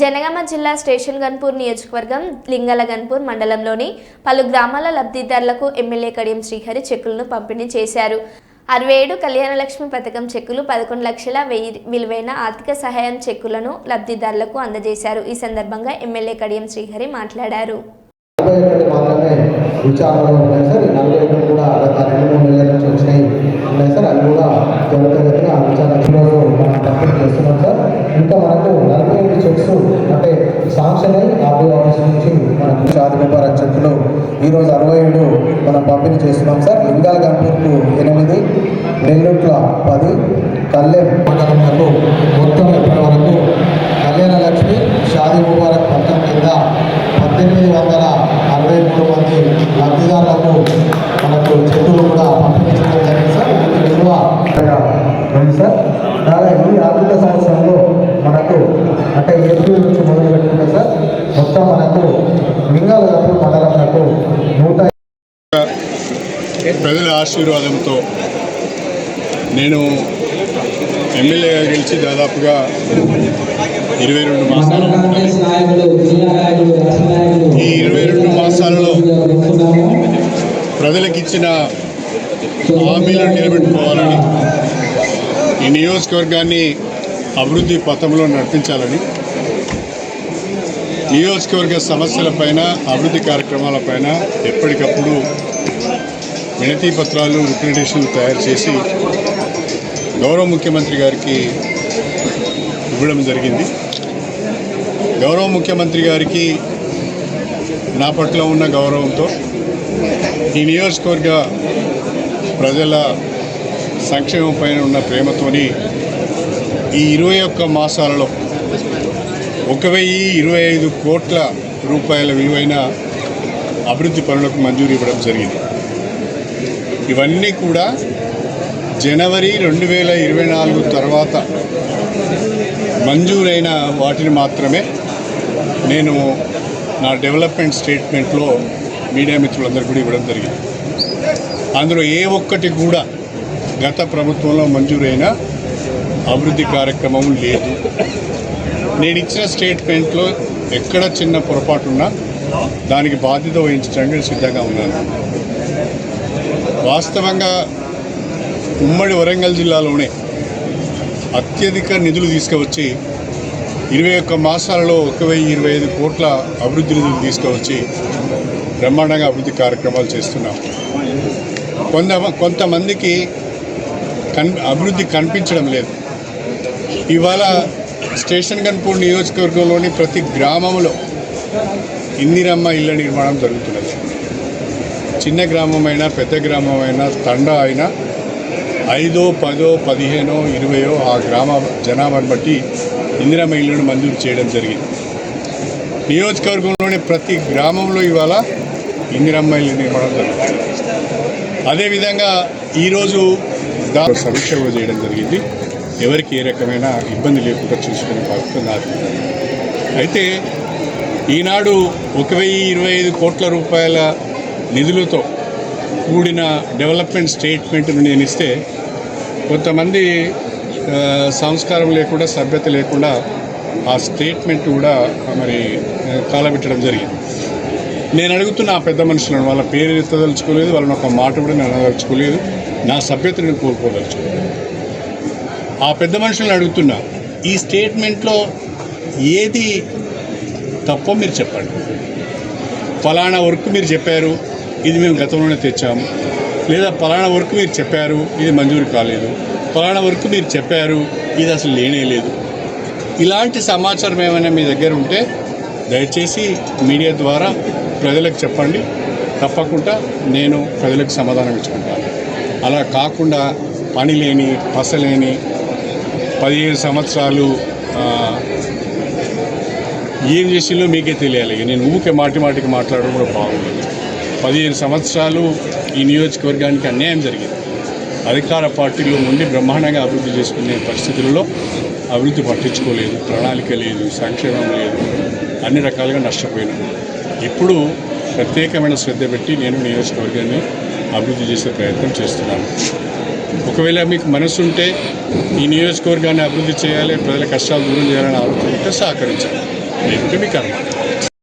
జనగామ జిల్లా స్టేషన్ గన్పూర్ నియోజకవర్గం లింగల గన్పూర్ మండలంలోని పలు గ్రామాల లబ్ధిదారులకు ఎమ్మెల్యే కడియం శ్రీహరి చెక్కులను పంపిణీ చేశారు. అరవై ఏడు కళ్యాణలక్ష్మి పథకం చెక్కులు పదకొండు లక్షల వెయ్యి విలువైన ఆర్థిక సహాయం చెక్కులను లబ్ధిదారులకు అందజేశారు. ఈ సందర్భంగా ఎమ్మెల్యే కడియం శ్రీహరి మాట్లాడారు. నలభై ఒకటి మాత్రమే విచారణలో ఉన్నాయి సార్ ఈ నలభై ఒకటి కూడా గత రెండు మూడు నెలల నుంచి వచ్చినాయి ఉన్నాయి సార్ అవి కూడా త్వరితగతిన ఆ విచారణలో మనం కంప్లీట్ చేస్తున్నాం సార్ ఇంకా మనకు నలభై ఐదు చెక్స్ అంటే శాంక్షన్ అయి ఆర్డీ ఆఫీస్ నుంచి మనకు షాది ముబారక్ చెక్కులు ఈరోజు అరవై ఏడు మనం పంపిణీ చేస్తున్నాం సార్. లింగాల గంటలకు ఎనిమిది నెల్లూట్ల పది కల్లెం మండలంలో మొత్తం ఇప్పటి వరకు? కళ్యాణ లక్ష్మి షాది ముబారక్ పథకం కింద పద్దెనిమిది వందల అరవై మూడు మంది లబ్ధిదారులకు మనకు చెక్కులు కూడా పంపించడం జరిగింది సార్. విలువ ఉంది సార్. దాదాపు ఈ ఆర్థిక సంవత్సరంలో మనకు అంటే ఏప్రిల్ నుంచి మొదలు పెట్టుకుంటే సార్. మొత్తం మనకు లింగాల మండలంలో నూట ప్రజల ఆశీర్వాదంతో నేను ఎమ్మెల్యేగా గెలిచి దాదాపుగా ఇరవై రెండు మాసాలు ఈ ఇరవై రెండు మాసాలలో. ప్రజలకు ఇచ్చిన హామీలను నిలబెట్టుకోవాలని ఈ నియోజకవర్గాన్ని అభివృద్ధి పథంలో నడిపించాలని నియోజకవర్గ సమస్యలపైన అభివృద్ధి కార్యక్రమాలపైన ఎప్పటికప్పుడు వినతి పత్రాలు రికమెండేషన్లు తయారు చేసి గౌరవ ముఖ్యమంత్రి గారికి ఇవ్వడం జరిగింది. గౌరవ ముఖ్యమంత్రి గారికి నా పట్ల ఉన్న గౌరవంతో ఈ నియోజకవర్గ ప్రజల సంక్షేమం పైన ఉన్న ప్రేమతోని ఈ ఇరవై ఒక్క మాసాలలో ఒక వెయ్యి ఇరవై ఐదు కోట్ల రూపాయల విలువైన అభివృద్ధి పనులకు మంజూరు ఇవ్వడం జరిగింది. ఇవన్నీ కూడా జనవరి రెండు వేల ఇరవై నాలుగు తర్వాత మంజూరైన వాటిని మాత్రమే నేను నా డెవలప్మెంట్ స్టేట్మెంట్లో మీడియా మిత్రులందరికీ కూడా ఇవ్వడం జరిగింది. అందులో ఏ ఒక్కటి కూడా గత ప్రభుత్వంలో మంజూరైన అభివృద్ధి కార్యక్రమం లేదు. నేను ఇచ్చిన స్టేట్మెంట్లో ఎక్కడ చిన్న పొరపాటు ఉన్నా దానికి బాధ్యత వహించడానికి సిద్ధంగా ఉన్నాను. వాస్తవంగా ఉమ్మడి వరంగల్ జిల్లాలోనే అత్యధిక నిధులు తీసుకువచ్చి ఇరవై ఒక్క మాసాలలో ఒక వెయ్యి ఇరవై ఐదు కోట్ల అభివృద్ధి నిధులు తీసుకువచ్చి బ్రహ్మాండంగా అభివృద్ధి కార్యక్రమాలు చేస్తున్నాం. కొంత కొంతమందికి కన్ అభివృద్ధి కనిపించడం లేదు. ఇవాళ స్టేషన్ గన్పూర్ నియోజకవర్గంలోని ప్రతి గ్రామంలో ఇందిరమ్మ ఇళ్ళ నిర్మాణం జరుగుతున్నది. చిన్న గ్రామమైనా పెద్ద గ్రామమైనా తండ అయినా ఐదో పదో పదిహేనో ఇరవయో ఆ గ్రామ జనాభాను బట్టి ఇందిరమ్మ ఇళ్ళను మంజూరు చేయడం జరిగింది. నియోజకవర్గంలోని ప్రతి గ్రామంలో ఇవాళ ఇందిరమ్మ ఇల్లు నిర్మాణం జరుగుతుంది. అదేవిధంగా ఈరోజు దా సమీక్ష కూడా చేయడం జరిగింది. ఎవరికి ఏ రకమైన ఇబ్బంది లేకుండా చూసుకునే బాధ్యత నాది. అయితే ఈనాడు ఒక వెయ్యి ఇరవై ఐదు కోట్ల రూపాయల నిధులతో కూడిన డెవలప్మెంట్ స్టేట్మెంట్ను నేను ఇస్తే కొంతమంది సంస్కారం లేకుండా సభ్యత లేకుండా ఆ స్టేట్మెంట్ కూడా మరి కాలబెట్టడం జరిగింది. నేను అడుగుతున్న ఆ పెద్ద మనుషులను వాళ్ళ పేరు ఎత్తదలుచుకోలేదు వాళ్ళని ఒక మాట కూడా నేను అనదలుచుకోలేదు నా సభ్యతను కోల్పోదలుచుకోలేదు. కోరుకోదలుచుకోలేదు ఆ పెద్ద మనుషులను అడుగుతున్నా ఈ స్టేట్మెంట్లో ఏది తప్పో మీరు చెప్పండి. ఫలానా వర్క్ మీరు చెప్పారు ఇది మేము గతంలోనే తెచ్చాము లేదా ఫలానా వర్క్ మీరు చెప్పారు ఇది మంజూరు కాలేదు. ఫలానా వర్క్ మీరు చెప్పారు ఇది అసలు లేనే లేదు. ఇలాంటి సమాచారం ఏమైనా మీ దగ్గర ఉంటే దయచేసి మీడియా ద్వారా ప్రజలకు చెప్పండి. తప్పకుండా నేను ప్రజలకు సమాధానం ఇచ్చుకుంటాను. అలా కాకుండా పని లేని పసలేని పదిహేను సంవత్సరాలు ఏం చేసిందో మీకే తెలియాలి. నేను ఊకే మాటి మాటికి మాట్లాడడం కూడా బాగుండదు. పదిహేను సంవత్సరాలు ఈ నియోజకవర్గానికి అన్యాయం జరిగింది. అధికార పార్టీలో నుండి బ్రహ్మాండంగా అభివృద్ధి చేసుకునే పరిస్థితుల్లో అభివృద్ధి పట్టించుకోలేదు ప్రణాళిక లేదు సంక్షేమం లేదు అన్ని రకాలుగా నష్టపోయినాం. ఇప్పుడు ప్రత్యేకమైన శ్రద్ధ పెట్టి నేను నియోజకవర్గాన్ని అభివృద్ధి చేసే ప్రయత్నం చేస్తున్నాను. ఒకవేళ మీకు మనసు ఉంటే ఈ నియోజకవర్గాన్ని అభివృద్ధి చేయాలి ప్రజల కష్టాలు దూరం చేయాలని ఆలోచన ఉంటే సహకరించాలి లేకుంటే మీ కర్మ